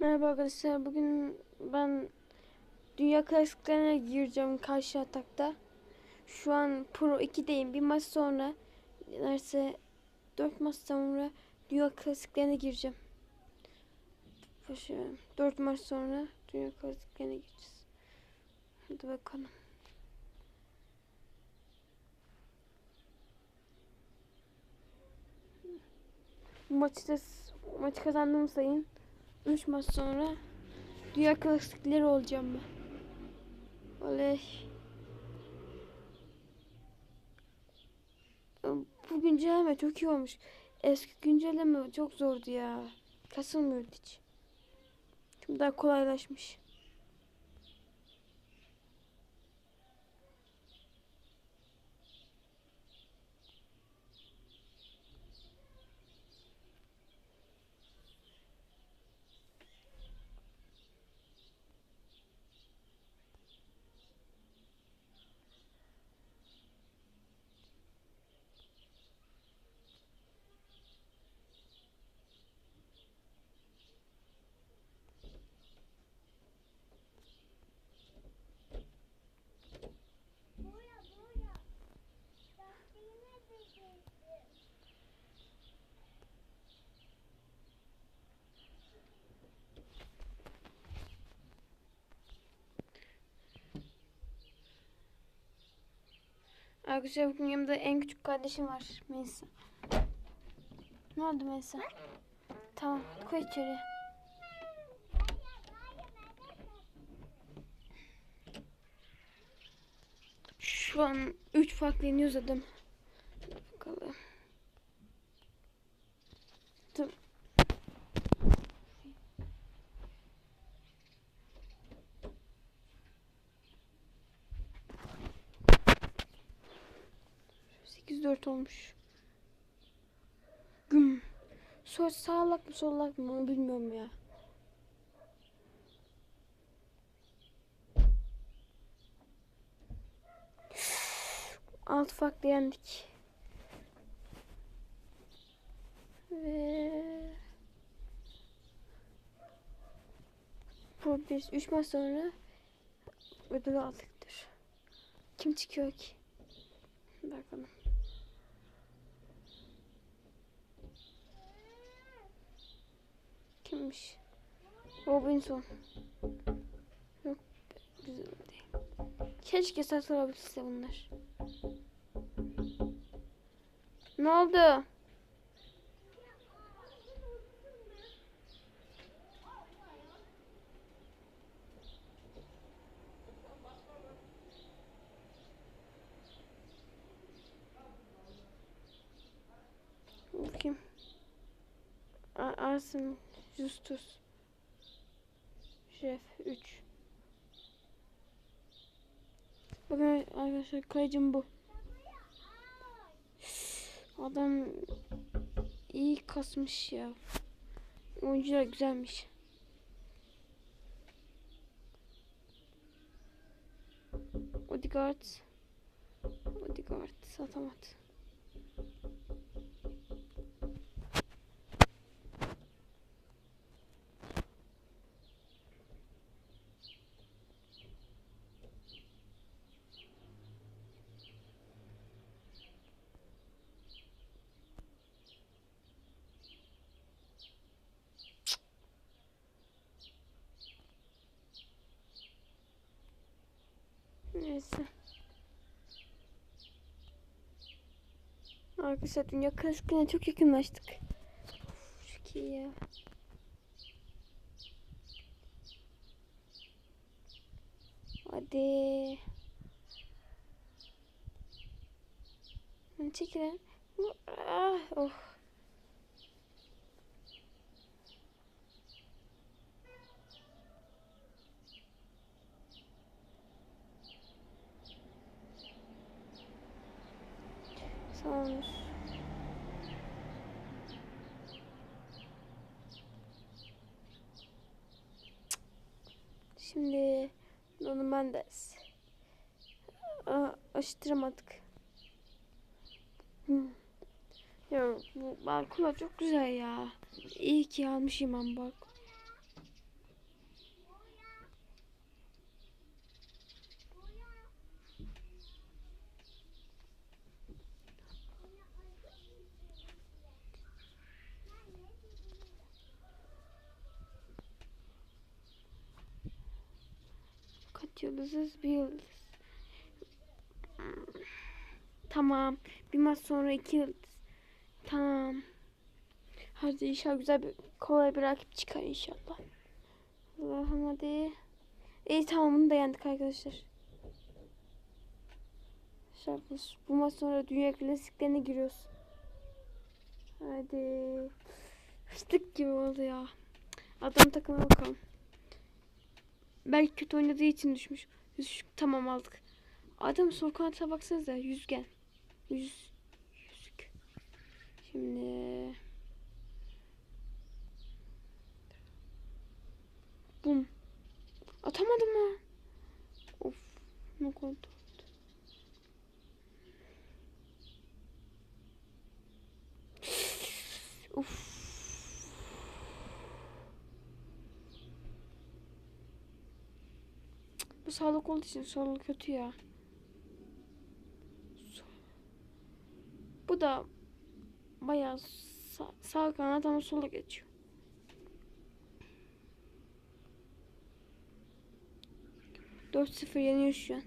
Merhaba arkadaşlar. Bugün ben Dünya Klasiklerine gireceğim karşı atakta. Şu an Pro 2'deyim. Bir maç sonra neredeyse 4 maç sonra Dünya Klasiklerine gireceğim. Başa 4 maç sonra Dünya Klasiklerine gireceğiz. Hadi bakalım. Bu maçı da maçı kazandığım sayın 3 maç sonra Dünya Klasikleri olacağım ben. Oley. Bu güncelleme çok iyi olmuş. Eski güncelleme çok zordu ya. Kasılmıyordu hiç. Şimdi daha kolaylaşmış. Arkadaşlar bugün yanımda en küçük kardeşim var. Melisa. Ne oldu Melisa? Tamam koy içeri. Şu an 3 farklı yeniyoruz adam. Bakalım. Tamam. Sekiz dört olmuş. Güm. Sol sağlak mı solak mı onu bilmiyorum ya. Altı farklı yendik. Ve bu bir üç maç sonra ödül aldıktır. Kim çıkıyor ki? Bakalım. Kimmiş? Robinson. Yok bizim değil. Keşke satılabilse bunlar. Ne oldu? Bakayım. A- Arsen Justus. Şef 3. Bakın arkadaşlar kayıcım bu. Adam iyi kasmış ya. Oyuncular güzelmiş. Odegaard. Odegaard satamadı. Neyse. Arkadaşlar dünya klasiklerine çok yakınlaştık. Of, çok iyi ya. Hadi. Çekilen. Ah, oh. Tamamdır. Şimdi Nuno Mendes. Aa, aşıttıramadık. Hmm. Ya bu balkona çok güzel ya. İyi ki almışım ben bak. Dört yıldızız bir yıldız. Tamam. Bir maç sonra iki yıldız. Tamam. Hadi inşallah güzel bir kolay bir rakip çıkar inşallah. Allah'ım hadi. İyi tamam bunu da yendik arkadaşlar. Şarkımız. Bu maç sonra dünya klasiklerine giriyoruz. Hadi. Fıstık gibi oldu ya. Adam takıma bakalım. Belki kötü oynadığı için düşmüş. Yüz, tamam aldık. Adam sol kanata baksanıza. Yüzgen. Yüz. Yüzük. Şimdi. Bum. Atamadım mı? Of. Ne oldu? Of. Bu sağlık olduğu için solu kötü ya. Bu da bayağı sağ, sağ kanat ama sola geçiyor. Dört sıfır yeniyor şu an.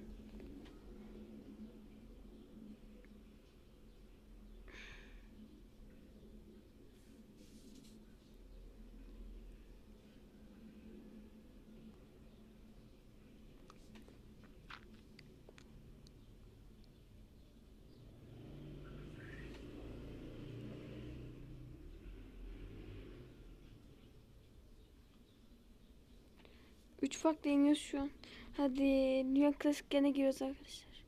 Üç farklı yeniyoruz şu an. Hadi dünya klasiklerine giriyoruz arkadaşlar.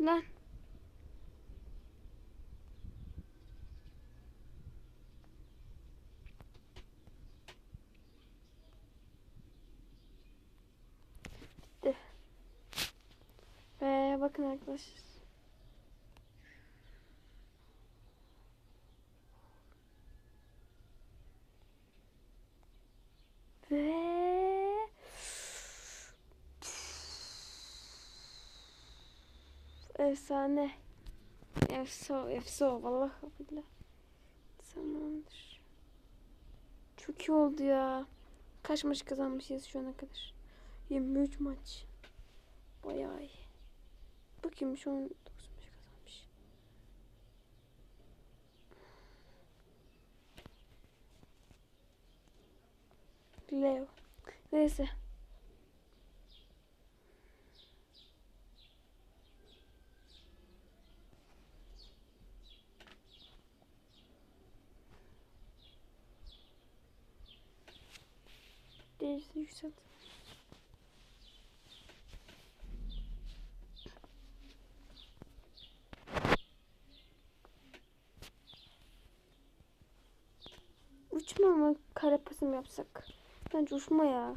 Lan. Ve bakın arkadaşlar. Ve efsane. Efso, efso. Vallahi billahi. Tamamdır. Çok iyi oldu ya. Kaç maç kazanmışız şu ana kadar? 23 maç. Bayağı iyi. Bakayım şu an 9 maç kazanmış. Leo. Neyse. Değişti yükselt. Mı? Kare pasım yapsak. Bence uçma ya.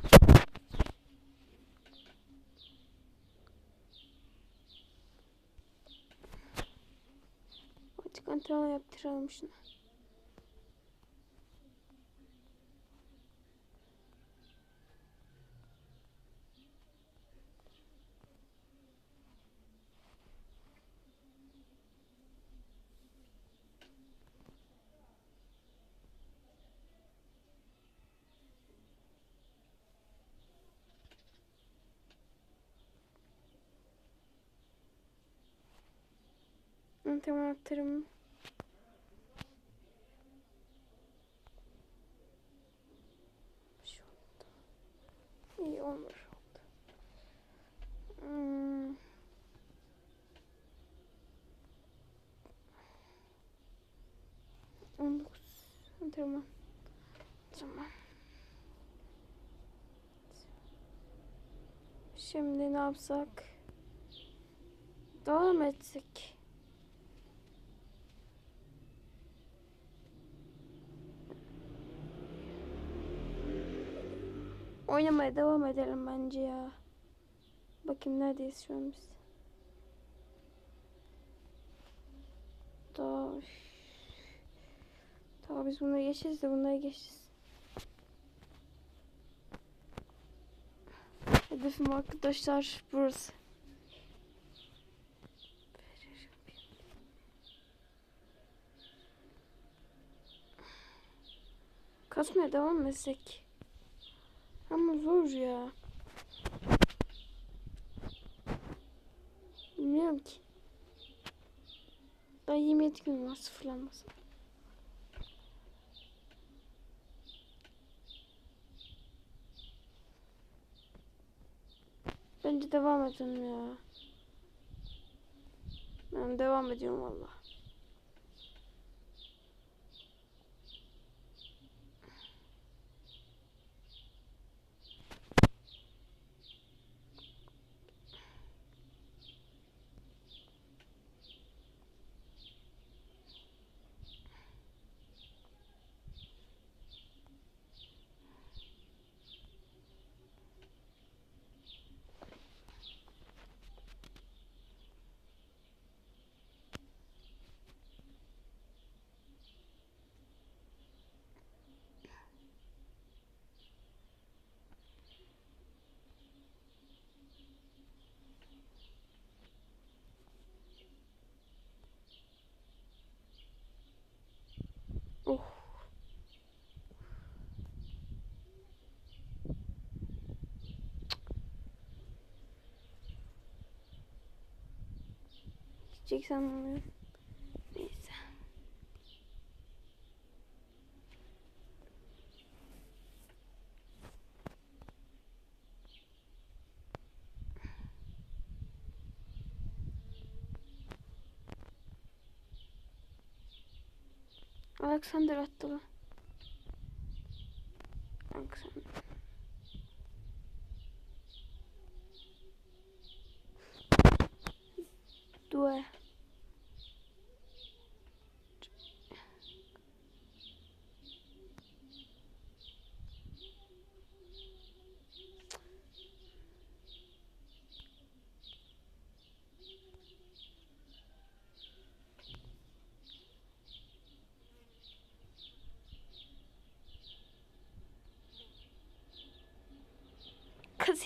Artık antrenman yaptıralım şuna. Yaptırım. Şu oldu. İyi oldu. Hmm. On dokuz. Antrenman. Tamam. Şimdi ne yapsak? Devam etsek. Oynamaya devam edelim bence ya. Bakayım neredeyiz şu an biz. Daha... Biz bunları geçeceğiz de bunları geçeceğiz. Hedefim arkadaşlar burası. Kasmaya devam mı etsek? Ama zor ya. Bilmiyorum ki. Daha 27 gün var sıfırlanmasın. Bence devam edelim ya. Ben devam ediyorum valla. Oh. Çek sanmıyorum. Neyse. Alexander attı mı? Alexander. Due.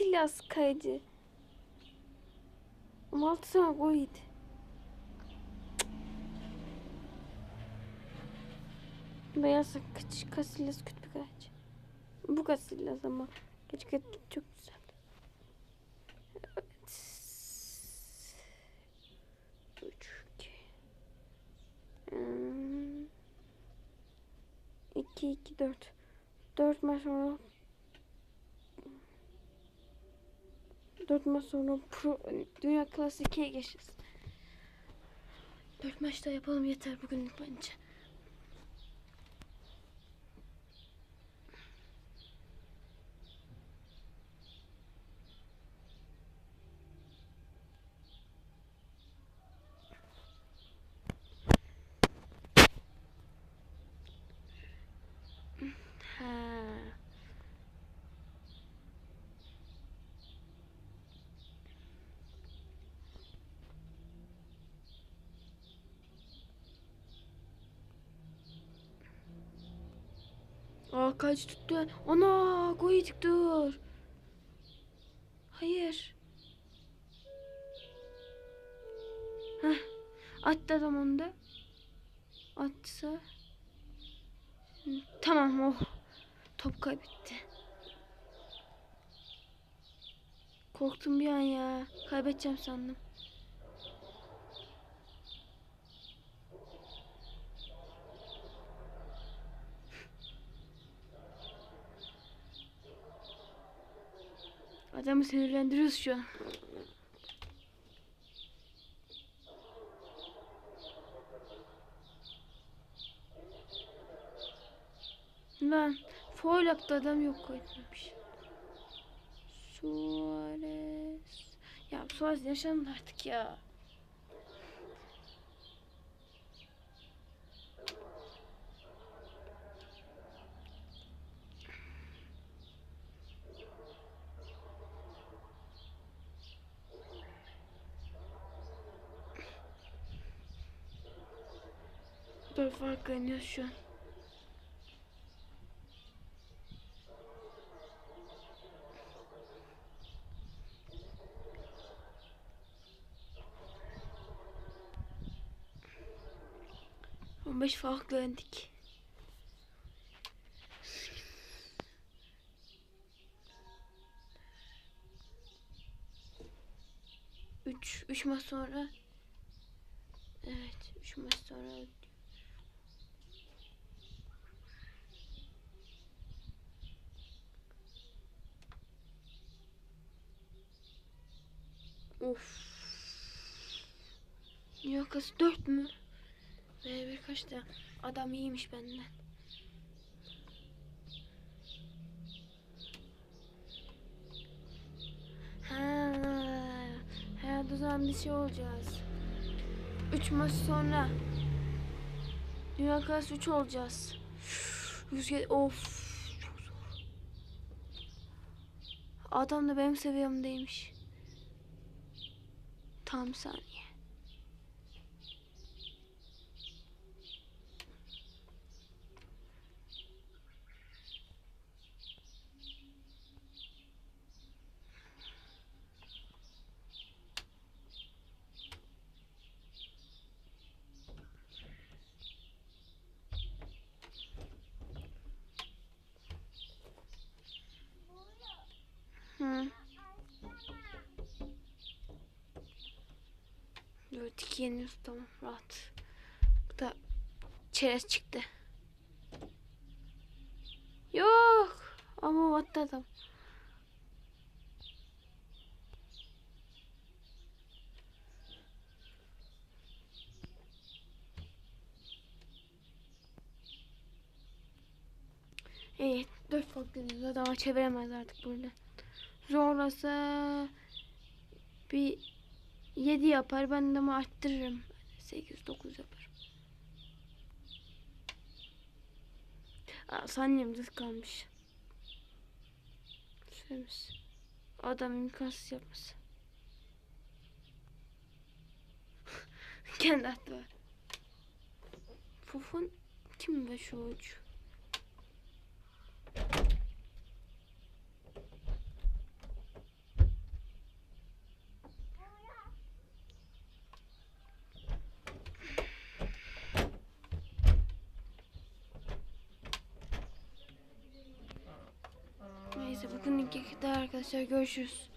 Casillas kaydı. Malta yedi. Beyaz kaç Casillas kötü bir kaç. Bu Casillas ama keşke çok güzel. Hmm. İki, iki, dört. Dört maç sonra Dört maç sonra Pro Dünya Klası 2'ye geçeceğiz. Dört maç daha yapalım yeter bugünlük bence. Ha. Aa kaç tuttu. Ana yedik dur. Hayır. Heh. Attı adam onu da. Atsa. Tamam oh. Top kaybetti. Korktum bir an ya. Kaybedeceğim sandım. Adamı sinirlendiriyoruz şu an. Lan foul yaptı adam yok koymamış. Suarez. Ya Suarez yaşandı artık ya. odaklanıyoruz şu an. On beş farklı. Üç, üç maç sonra Evet, üç maç sonra Of. Yakası 4 mü? Ve birkaç da adam iyiymiş benden. Ha, herhalde o zaman bir şey olacağız. 3 maç sonra Dünya Kupası 3 olacağız. Rüzgar of. Adam da benim seviyemdeymiş. Thompson. Yeah. Evet iki yeniyoruz tamam rahat. Bu da çerez çıktı. Yok. Ama battı adam. Evet dört farklı deniz adama çeviremez artık burada. Zorlasa bir 7 yapar. Ben de ama arttırırım. 8 9 yaparım. Aa, saniyemiz kalmış. Süremiz. Adam imkansız yapması. Kendi attı var. Fofun kim be şu uç? Neyse bugünlük kadar arkadaşlar görüşürüz.